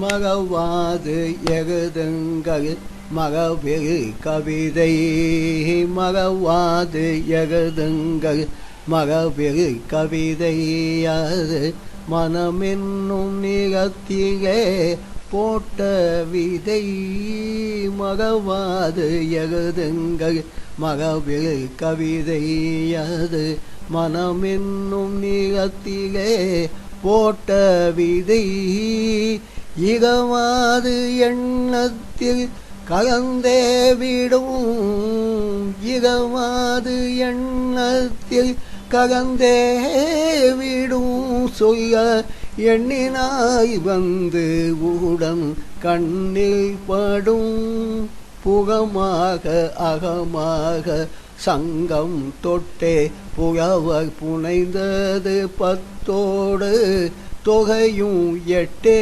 மகவாது எகுதுங்கள் மகவெகு கவிதை. மகவாது எகுதுங்கள் மகவெகு கவிதையாது மனமென்னும் நிகத்திலே போட்ட விதை. மகவாது எகுதுங்கள் மகவெகு கவிதையாது மனமென்னும் நிகத்திலே போட்ட விதை. இகமாது எண்ணத்தில் கலந்தே விடும். இகமாது எண்ணத்தில் கலந்தே விடும். சொல்ல எண்ணினாய் வந்து ஊடன் கண்ணில் படும். புகமாக அகமாக சங்கம் தொட்டே புகவர் புனைந்தது பத்தோடு. தொகையும் எட்டே.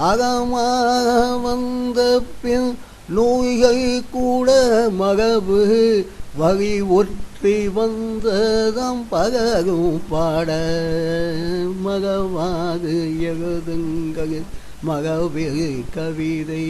அகமாக வந்த பின் நோய்கள் கூட மகவு. வகை ஒற்றி வந்ததம் பகரும் பாட. மகவாது எழுதுங்கள் மகவில் கவிதை.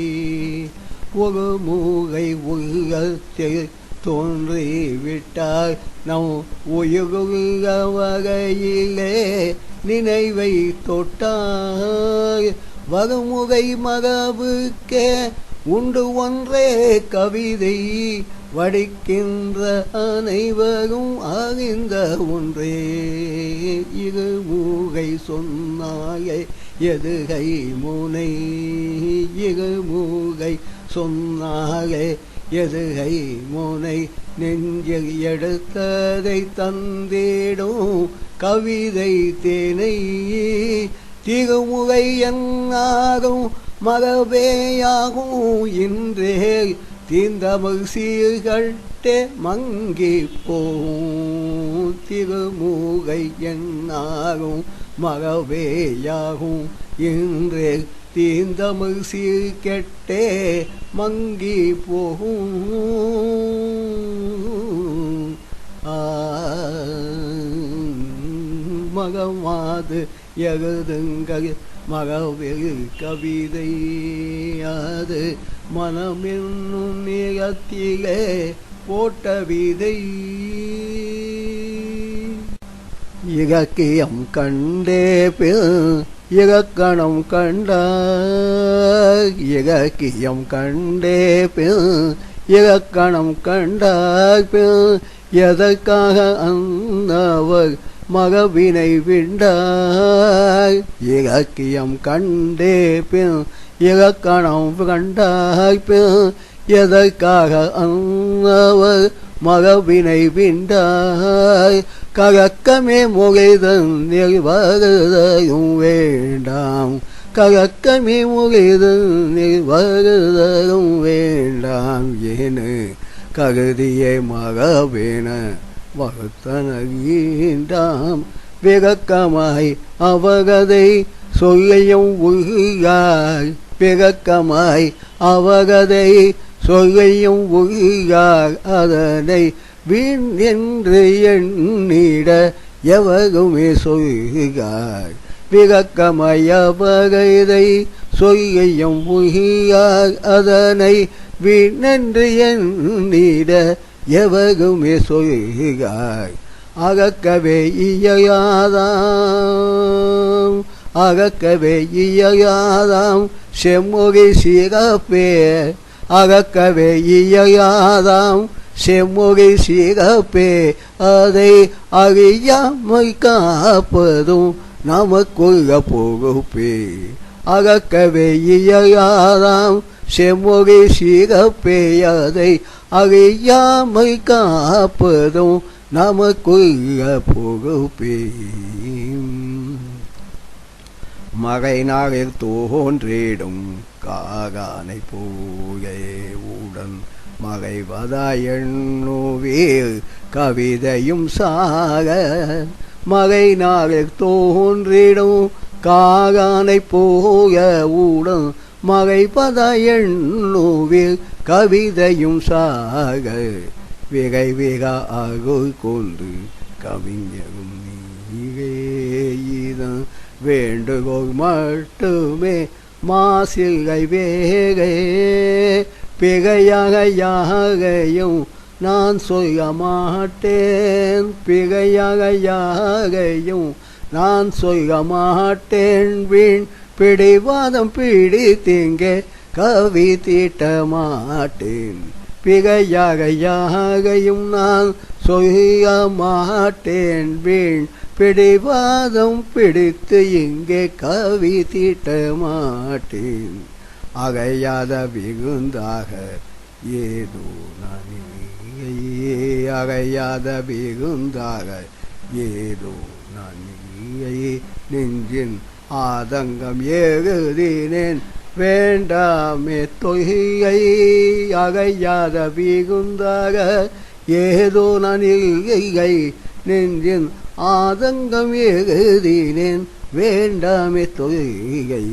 ஒரு மூகை உள்ளத்தில் தோன்றி விட்டால் நம் உயிருள்ள வகையிலே நினைவை தொட்டாய். வகுமுகை மகவுக்கே உண்டு ஒன்றே கவிதை. வடிக்கின்ற அனைவரும் அறிந்த ஒன்றே. இரு மூகை சொன்னாயே எதுகை முனை. இரு மூகை சொன்னாலே எதுகை முனை நெஞ்சில் எடுத்ததை தந்தேடும் கவிதை தேனை திருமுறை என்னாகும் மகவேயாகும் இன்றே. தீந்தமிழ் சீர்கட்டே மங்கி போகும் திருமுகை என்னாகும் மகவேயாகும் இன்றே. தீந்தமிழ் சீர்கெட்டே மங்கி போகும். மகமாது எகதுங்கள் மகவெகு கவிதை அது மனமென்னும் நிகத்திலே போட்ட விதை. இலக்கியம் கண்டே பின் இகக்கணம் கண்டாய் இகக்கியம் கண்டே பின் இலக்கணம் கண்டாய் பின் எதற்காக அந்தவர் மகவினை விண்டாய் இலக்கியம் கண்டே பின் இலக்கணம் கண்டாய் பின் எதற்காக அந்தவர் மகவினை விண்டாய் கலக்கமே முகைதன் நிர்வருதையும் வேண்டாம். கலக்கமே முகைதன் நிர்வருதையும் வேண்டாம் ஏனு கருதியே மகவேன வகுத்தனீண்டாம் விகக்கமாய் அவகதை சொல்லையும் உருகாய். பிறக்கமாய் அவகதை சொல்லையும் உருகாய். அதனை வீண் என்று எண்ணிட எவருமே சொல்கிறார். விகக்கமயபகைதை சொல்கையும் உருகாய் அதனை வீணென்று எண்ணிட எவகுமே சொல்கிறாய் அகக்கவே இயலாதாம் அகக்கவே இயலாதாம் செம்மொழி சிறப்பே. அகக்கவே இயலாதாம் செம்மொழி சிறப்பே அதை அறியாமை காப்பதும் நமக்குள்ள பொறுப்பே. அகக்கவே இயலாதாம் செம்மொழி சிறப்பே அதை அறியாமை காப்பதும் நமக்குள்ள பொறுப்பே. மகை நாளில் தோன்றிடும் காகானை போயே உடன் மகைவதா கவிதையும் சாக. மகை நாளில் தோன்றிடும் காகானை போய உடன் மகைப்பத எண்ணுவீர் கவிதையும் சாக. விகை விக அருள் கொண்டு கவிஞரும் நீரே வேண்டுகோள் மட்டுமே. மாசில்கை வேகே பிகையாகையாகையும் நான் சொல்ல மாட்டேன் பிகையாகையாகையும் நான் சொல்ல மாட்டேன் வீண் பிடிவாதம் பிடித்தீங்கே கவி தீட்ட மாட்டேன் பிகையாகையாகையும் நான் சொல்ல மாட்டேன் வீண் பிடிவாதம் பிடித்து இங்கே கவி தீட்ட மாட்டேன் அகையாத விகுந்தாக ஏதோ நான் அகையாத விகுந்தாக ஏதோ நான் நெஞ்சின் ஆதங்கம் ஏகுதினேன் வேண்டாமே தொகையை அகையாத விகுந்தாக ஏதோ நான் நெஞ்சின் ஆதங்கம் ஏகுதினேன் வேண்டாமே தொகையை